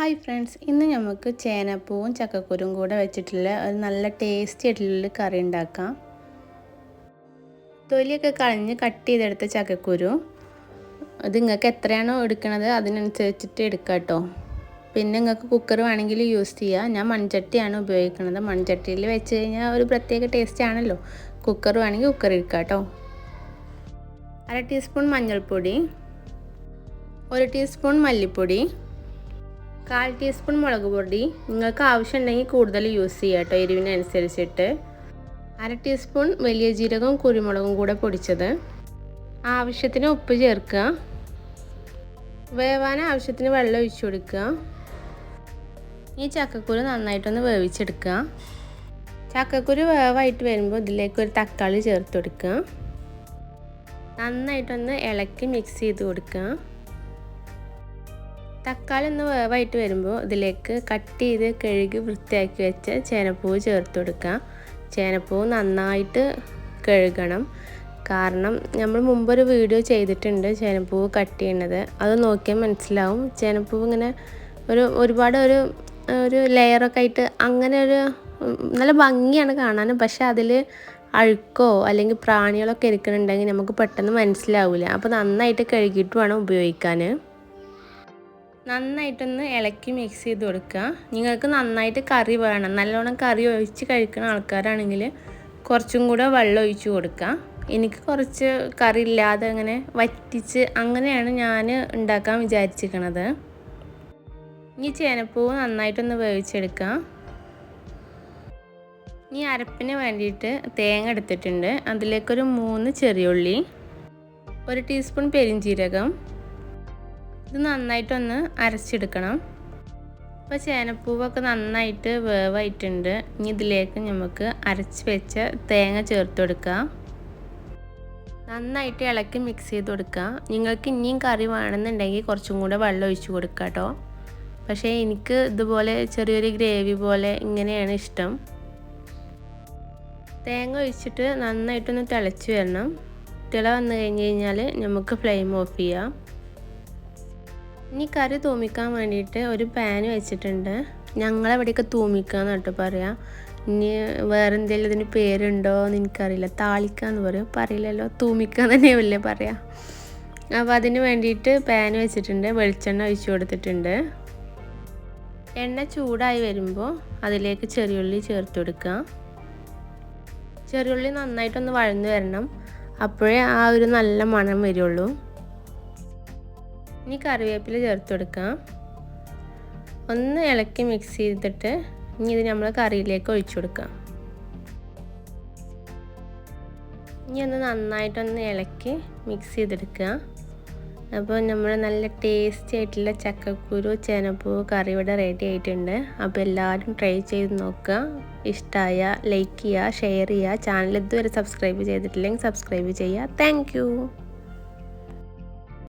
Hi friends ഇന്ന് നമുക്ക് ചേനപ്പൂവും ചക്കക്കുരും കൂടെ വെച്ചിട്ടുള്ള ഒരു നല്ല ടേസ്റ്റി ആയിട്ടുള്ള കറി ഉണ്ടാക്കാം. തൊലിയൊക്കെ കളഞ്ഞ് കട്ട് ചെയ്തെടുത്ത ചക്കക്കുരു. അത് നിങ്ങൾക്ക് എത്രയാണോ എടുക്കണത് അതിനനുസരിച്ചിട്ട് എടുക്കാം കേട്ടോ. പിന്നെ നിങ്ങൾക്ക് കുക്കർ വേണമെങ്കിൽ യൂസ് ചെയ്യാം. ഞാൻ മൺചട്ടിയാണ് ഉപയോഗിക്കുന്നത്. മൺചട്ടിയിൽ വെച്ച് കഴിഞ്ഞാൽ ഒരു പ്രത്യേക ടേസ്റ്റ് ആണല്ലോ. കുക്കർ വേണമെങ്കിൽ കുക്കർ എടുക്കാം കേട്ടോ. അര ടീസ്പൂൺ മഞ്ഞൾപ്പൊടി. ഒരു ടീസ്പൂൺ മല്ലിപ്പൊടി. കാൽ ടീസ്പൂൺ മുളക് പൊടി നിങ്ങൾക്ക് ആവശ്യമുണ്ടെങ്കിൽ കൂടുതൽ യൂസ് ചെയ്യാം കേട്ടോ എരിവിനനുസരിച്ചിട്ട്. അര ടീസ്പൂൺ വലിയ ജീരകവും കുരുമുളകും കൂടെ പൊടിച്ചത്. ആവശ്യത്തിന് ഉപ്പ് ചേർക്കുക. വേവാൻ ആവശ്യത്തിന് വെള്ളം ഒഴിച്ചു കൊടുക്കുക. ഈ ചക്കക്കുരു നന്നായിട്ടൊന്ന് വേവിച്ചെടുക്കുക. ചക്കക്കുരു വേവായിട്ട് വരുമ്പോൾ ഇതിലേക്ക് ഒരു തക്കാളി ചേർത്ത് കൊടുക്കുക. നന്നായിട്ടൊന്ന് ഇളക്കി മിക്സ് ചെയ്ത് കൊടുക്കുക. തക്കാളി ഒന്ന് വേവായിട്ട് വരുമ്പോൾ ഇതിലേക്ക് കട്ട് ചെയ്ത് കഴുകി വൃത്തിയാക്കി വെച്ച ചേനപ്പൂവ് ചേർത്ത് കൊടുക്കുക ചേനപ്പൂവ് നന്നായിട്ട് കഴുകണം. കാരണം നമ്മൾ മുമ്പൊരു വീഡിയോ ചെയ്തിട്ടുണ്ട് ചേനപ്പൂവ് കട്ട് ചെയ്യണത്. അത് നോക്കിയാൽ മനസ്സിലാവും. ചേനപ്പൂവ് ഇങ്ങനെ ഒരു ഒരുപാട് ഒരു ഒരു ലെയറൊക്കെ ആയിട്ട് അങ്ങനെ ഒരു നല്ല ഭംഗിയാണ് കാണാൻ പക്ഷെ അതിൽ അഴുക്കോ അല്ലെങ്കിൽ പ്രാണികളൊക്കെ ഇരിക്കുന്നുണ്ടെങ്കിൽ നമുക്ക് പെട്ടെന്ന് മനസ്സിലാവില്ല അപ്പോൾ നന്നായിട്ട് കഴുകിയിട്ട് വേണം ഉപയോഗിക്കാൻ. നന്നായിട്ടൊന്ന് ഇളക്കി മിക്സ് ചെയ്ത് കൊടുക്കുക. നിങ്ങൾക്ക് നന്നായിട്ട് കറി വേണം. നല്ലോണം കറി ഒഴിച്ച് കഴിക്കുന്ന ആൾക്കാരാണെങ്കിൽ കുറച്ചും കൂടെ വെള്ളം ഒഴിച്ചു കൊടുക്കുക. എനിക്ക് കുറച്ച് കറി ഇല്ലാതെ അങ്ങനെ വറ്റിച്ച് അങ്ങനെയാണ് ഞാൻ ഉണ്ടാക്കാൻ വിചാരിച്ചിരിക്കണത്. ഇനി ചേനപ്പൂവ് നന്നായിട്ടൊന്ന് വേവിച്ചെടുക്കുക. ഇനി അരപ്പിന് വേണ്ടിയിട്ട് തേങ്ങ എടുത്തിട്ടുണ്ട്. അതിലേക്കൊരു മൂന്ന് ചെറിയുള്ളി ഒരു ടീസ്പൂൺ പെരിഞ്ചീരകം ഇത് നന്നായിട്ടൊന്ന് അരച്ചെടുക്കണം. അപ്പം ചേനപ്പൂവൊക്കെ നന്നായിട്ട് വേവായിട്ടുണ്ട്. ഇനി ഇതിലേക്ക് നമുക്ക് അരച്ച് വെച്ച തേങ്ങ ചേർത്ത് കൊടുക്കാം. നന്നായിട്ട് ഇളക്കി മിക്സ് ചെയ്ത് കൊടുക്കുക നിങ്ങൾക്ക് ഇനിയും കറി വേണമെന്നുണ്ടെങ്കിൽ കുറച്ചും കൂടെ വെള്ളം ഒഴിച്ച് കൊടുക്കുക കേട്ടോ. പക്ഷേ എനിക്ക് ഇതുപോലെ ചെറിയൊരു ഗ്രേവി പോലെ ഇങ്ങനെയാണ് ഇഷ്ടം. തേങ്ങ ഒഴിച്ചിട്ട് നന്നായിട്ടൊന്ന് തിളച്ച് വരണം. തിള വന്നു കഴിഞ്ഞ് കഴിഞ്ഞാൽ നമുക്ക് ഫ്ലെയിം ഓഫ് ചെയ്യാം. ഇനി കറി തൂമിക്കാൻ വേണ്ടിയിട്ട് ഒരു പാൻ വെച്ചിട്ടുണ്ട്. ഞങ്ങളെവിടെയൊക്കെ തൂമിക്കാന്ന് കേട്ടോ പറയാം. ഇനി വേറെ എന്തെങ്കിലും ഇതിന് പേരുണ്ടോ എന്ന് എനിക്കറിയില്ല. താളിക്കാന്ന് പറയും. പറയില്ലല്ലോ. തൂമിക്കാൻ തന്നെയല്ലേ പറയാം. അപ്പോൾ അതിന് വേണ്ടിയിട്ട് പാൻ വെച്ചിട്ടുണ്ട്. വെളിച്ചെണ്ണ ഒഴിച്ചു കൊടുത്തിട്ടുണ്ട്. എണ്ണ ചൂടായി വരുമ്പോൾ അതിലേക്ക് ചെറിയുള്ളി ചേർത്ത് കൊടുക്കുക ചെറിയുള്ളി നന്നായിട്ടൊന്ന് വഴന്നു വരണം. അപ്പോഴേ ആ ഒരു നല്ല മണം വരുള്ളൂ. ഇനി കറിവേപ്പില ചേർത്ത് കൊടുക്കാം. ഒന്ന് ഇളക്കി മിക്സ് ചെയ്തിട്ട് ഇനി ഇത് നമ്മൾ കറിയിലേക്ക് ഒഴിച്ചു കൊടുക്കാം. ഇനി ഒന്ന് നന്നായിട്ടൊന്ന് ഇളക്കി മിക്സ് ചെയ്തെടുക്കുക. അപ്പോൾ നമ്മൾ നല്ല ടേസ്റ്റി ആയിട്ടുള്ള ചക്കക്കുരു ചേനപ്പൂ കറി ഇവിടെ റെഡി ആയിട്ടുണ്ട്. അപ്പോൾ എല്ലാവരും ട്രൈ ചെയ്ത് നോക്കുക. ഇഷ്ടമായ ലൈക്ക് ചെയ്യുക ഷെയർ ചെയ്യുക. ചാനൽ ഇതുവരെ സബ്സ്ക്രൈബ് ചെയ്തിട്ടില്ലെങ്കിൽ സബ്സ്ക്രൈബ് ചെയ്യുക. താങ്ക്